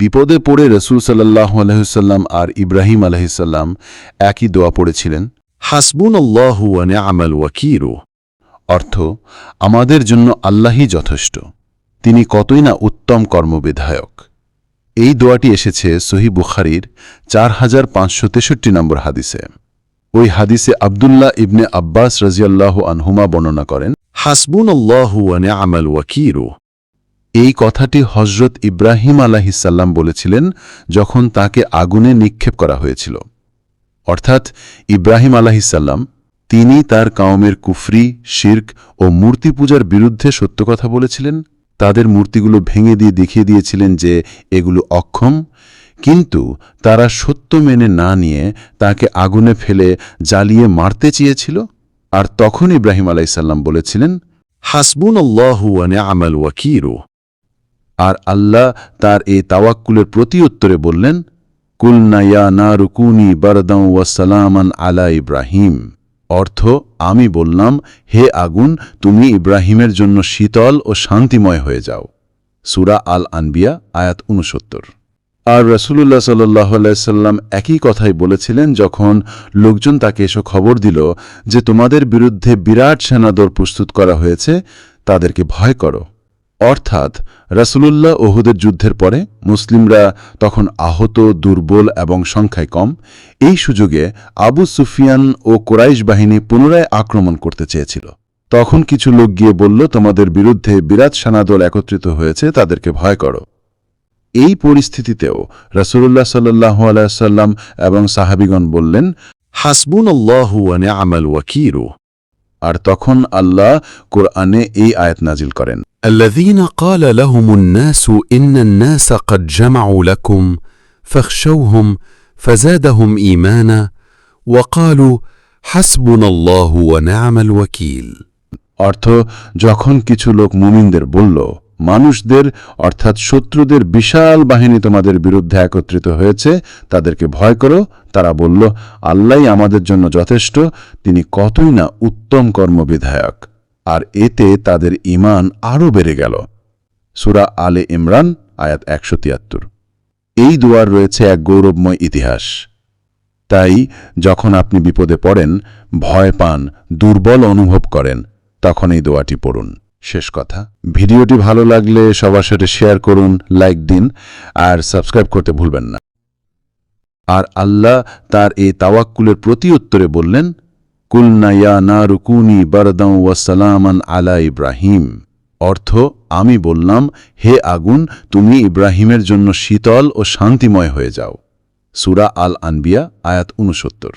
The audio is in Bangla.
বিপদে পড়ে রসুল সাল্লাহ আলহিসাল্লাম আর ইব্রাহিম আলহিসাল্লাম একই দোয়া পড়েছিলেন। হাসবুন আল্লাহুয়ানে আমাল অর্থ আমাদের জন্য আল্লাহই যথেষ্ট। তিনি কতই না উত্তম কর্মবিধায়ক। এই দোয়াটি এসেছে সহি বুখারির চার হাজার পাঁচশো তেষট্টি নম্বর হাদিসে। ওই হাদিসে আবদুল্লাহ ইবনে আব্বাস রাজিয়াল্লাহ আনহুমা বর্ণনা করেন হাসবুন আল্লাহুয়ানে আমাল ওয়াকিরু এই কথাটি হজরত ইব্রাহিম আলাহিসাল্লাম বলেছিলেন যখন তাকে আগুনে নিক্ষেপ করা হয়েছিল। অর্থাৎ ইব্রাহিম আলাহিসাল্লাম তিনি তার কাউমের কুফরি, শির্ক ও মূর্তি পূজার বিরুদ্ধে সত্য কথা বলেছিলেন। তাদের মূর্তিগুলো ভেঙে দিয়ে দেখিয়ে দিয়েছিলেন যে এগুলো অক্ষম। কিন্তু তারা সত্য মেনে না নিয়ে তাকে আগুনে ফেলে জ্বালিয়ে মারতে চেয়েছিল। আর তখন ইব্রাহিম আলাইসাল্লাম বলেছিলেন হাসবুন আল্লাহ আমাল ওয়াকিরু আর আল্লাহ তার এই তাওয়াক্কুলের প্রতি উত্তরে বললেন, কুলনা ইয়া না রুকুনি বারদাউ ওয়াসালামান আলা ইব্রাহিম। অর্থ, আমি বললাম, হে আগুন, তুমি ইব্রাহিমের জন্য শীতল ও শান্তিময় হয়ে যাও। সুরা আল আনবিয়া আয়াত উনসত্তর আর রসুল্লাহ সাল্লাহ সাল্লাম একই কথাই বলেছিলেন যখন লোকজন তাকে এসো খবর দিল যে তোমাদের বিরুদ্ধে বিরাট সেনাদর প্রস্তুত করা হয়েছে, তাদেরকে ভয় করো। অর্থাৎ রাসুলুল্লাহ ওহুদের যুদ্ধের পরে মুসলিমরা তখন আহত দুর্বল এবং সংখ্যায় কম। এই সুযোগে আবু সুফিয়ান ও কোরাইশ বাহিনী পুনরায় আক্রমণ করতে চেয়েছিল। তখন কিছু লোক গিয়ে বলল তোমাদের বিরুদ্ধে বিরাট সানাদল একত্রিত হয়েছে তাদেরকে ভয় করো। এই পরিস্থিতিতেও রাসুলুল্লাহ সাল্লাহ আলাইসাল্লাম এবং সাহাবিগণ বললেন হাসবুন আর তখন আল্লাহ কোরআনে এই আয়াত নাজিল করেন। الذين قال لهم الناس إن الناس قد جمعوا لكم فاخشوهم فزادهم إيمانا وقالوا حسبنا الله ونعم الوكيل অর্থ যখন কিছু লোক মুমিনদের বলল মানুষদের অর্থাৎ শত্রুদের বিশাল বাহিনী তোমাদের বিরুদ্ধে একত্রিত হয়েছে তাদেরকে ভয় করো তারা বলল আল্লাহ আমাদের জন্য যথেষ্ট তিনি কতই না উত্তম কর্মবিধায়ক আর এতে তাদের ইমান আরও বেড়ে গেল। সুরা আলে ইমরান, আয়াত একশো তিয়াত্তর। এই দুয়ার রয়েছে এক গৌরবময় ইতিহাস। তাই যখন আপনি বিপদে পড়েন, ভয় পান, দুর্বল অনুভব করেন, তখন এই দোয়াটি পড়ুন। শেষ কথা। ভিডিওটি ভালো লাগলে সবার সাথে শেয়ার করুন, লাইক দিন, আর সাবস্ক্রাইব করতে ভুলবেন না। আর আল্লাহ তার এই তাওয়াক্কুলের প্রতি উত্তরে বললেন কুলনা ইয়া না রুকুনি বারদাউ ওয়াসালামান আলা ইব্রাহিম। অর্থ, আমি বললাম, হে আগুন, তুমি ইব্রাহিমের জন্য শীতল ও শান্তিময় হয়ে যাও। সুরা আল আনবিয়া আয়াত উনসত্তর